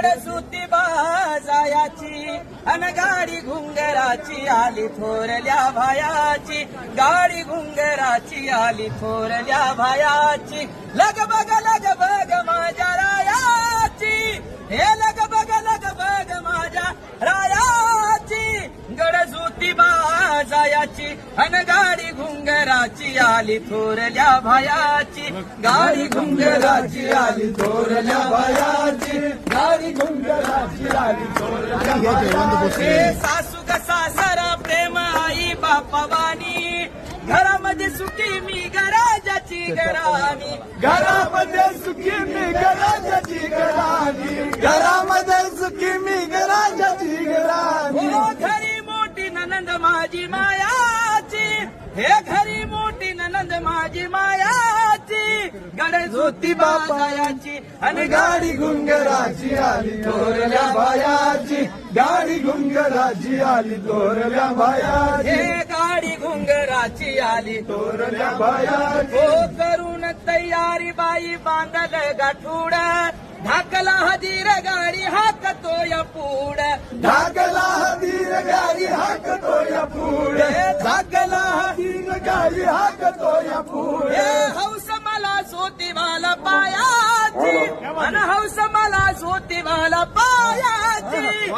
जड सुती बाजायाची अन गाडी घुंगराची आली थोरल्या भायाची. गाडी घुंगराची आली थोरल्या भायाची. लगबग लगबग माझ्या रायाची. हे लगबग लगबग माझ्या रायाची. गड सुती बाजायाची अन गाडी घुंगराची आली थोरल्या भायाची. गाडी घुंगराची आली थोरल्या सासू का सासरा प्रेम आई बापावानी. घरामध्ये सुखी मी गराजाची गरामी घरामध्ये सुखी मी घराची घराणी. घरामध्ये सुखी मी घराची घराणी. हो घरी मोठी ननंद माझी मायाची. हे घरी मोठी ननंद माझी मायाची. गड झोती बाबायाची आणि गाडी घुंगराची आली. थोरल्या बायाची गाडी घुंगराची आली थोरल्या बायाची. हे गाडी घुंगराची आली. थोरल्या बायाची. हो करून तयारी बाई बांधल गाठूड. ढाकला हजीर गाडी हाकतो या पूड ढाकला हदीर गाडी हाकतो या पुढे. गाडी हाकतो या पुढे. हे हौस मला सोती मला पायाची अन हौस मला सोती मला पायाची.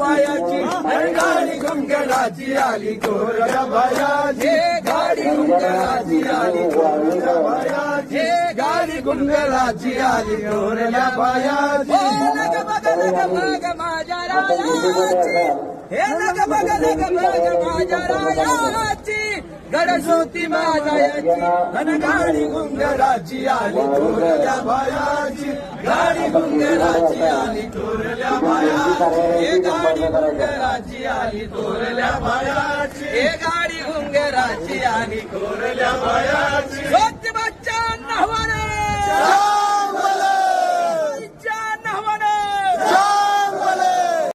बायाची आणि गाडी घुंगराची आली थोरल्या बायाची हे गाडी घुंगराची आली थोरल्या बायाची हे गाडी घुंगराची आली थोरल्या बायाची हो बग लग बग माझ्या रायाची. हे लग बग लग बग माझ्या रायाची गडसोती माझ्याची अन गाडी गुंगराची आली थोरल्या बायाची. गाडी गुंगराची आली थोरल्या बायाची. हे गाडी गुंगराची आली थोरल्या बायाची. हे गाडी गुंगराची आली थोरल्या बायाची